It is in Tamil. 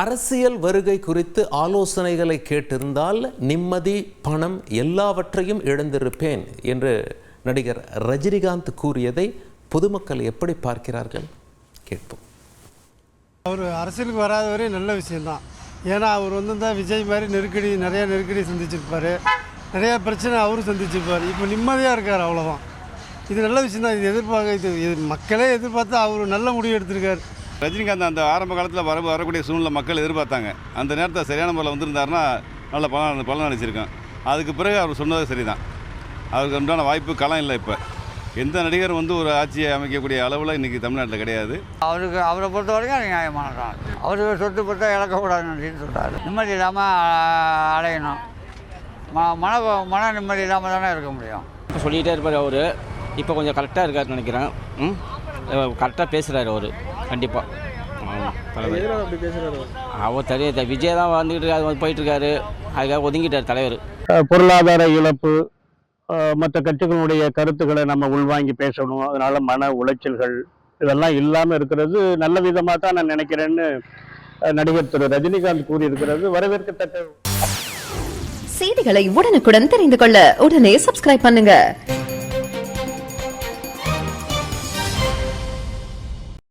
அரசியல் வருகை குறித்து ஆலோசனைகளை கேட்டிருந்தால் நிம்மதி பணம் எல்லாவற்றையும் இழந்திருப்பேன் என்று நடிகர் ரஜினிகாந்த் கூறியதை பொதுமக்கள் எப்படி பார்க்கிறார்கள்? கேட்போம். அவர் அரசியலுக்கு வராத வரையும் நல்ல விஷயம்தான். ஏன்னா அவர் வந்து தான் விஜய் மாதிரி நெருக்கடி நிறைய நெருக்கடி சந்திச்சிருப்பார். நிறைய பிரச்சனை அவரும் சந்திச்சிருப்பார். இப்போ நிம்மதியாக இருக்கார் அவ்வளோதான் இது நல்ல விஷயம் தான் இது எதிர்பார்க்க இது மக்களே எதிர்பார்த்து அவர் நல்ல முடிவு எடுத்திருக்கார். ரஜினிகாந்த் அந்த ஆரம்ப காலத்தில் வர வரக்கூடிய சூழ்நிலை மக்கள் எதிர்பார்த்தாங்க. அந்த நேரத்தில் சரியான முறையில் வந்திருந்தாருன்னா நல்ல பலன் பலன் அளிச்சிருக்கோம். அதுக்கு பிறகு அவர் சொன்னது சரிதான். அவருக்கு உண்டான வாய்ப்பு களம் இல்லை இப்போ. எந்த நடிகர் வந்து ஒரு ஆட்சியை அமைக்கக்கூடிய அளவில் இன்றைக்கி தமிழ்நாட்டில் கிடையாது. அவருக்கு அவரை பொறுத்த வரைக்கும் அது நியாயமானதான் அவருக்கு சொத்து பத்தா இழக்கக்கூடாதுன்னு அப்படின்னு சொல்கிறாரு நிம்மதி இல்லாமல் அலையணும். ம மன மன நிம்மதி இல்லாமல் தானே இருக்க முடியும். இப்போ சொல்லிகிட்டே இருப்பார் அவர். இப்போ கொஞ்சம் கரெக்டாக இருக்காருன்னு நினைக்கிறேன். கரெக்டாக பேசுகிறாரு அவர். கண்டிப்பாக அவர் தெரிய விஜய் தான் வந்துக்கிட்டு இருக்காரு வந்து போயிட்டுருக்காரு. அதுக்காக ஒதுங்கிட்டார் தலைவர். பொருளாதார இழப்பு மற்ற கட்சிகளுடைய கருத்துக்களை நம்ம உள்வாங்கி பேசணும் அதனால மன உளைச்சல்கள் இதெல்லாம் இல்லாமல் இருக்கிறது நல்ல விதமாக தான் நான் நினைக்கிறேன்னு நடிகர் திரு. ரஜினிகாந்த் கூறியிருக்கிறது. வரவேற்கத்தக்க செய்திகளை உடனுக்குடன் தெரிந்து கொள்ள உடனே சப்ஸ்கிரைப் பண்ணுங்க.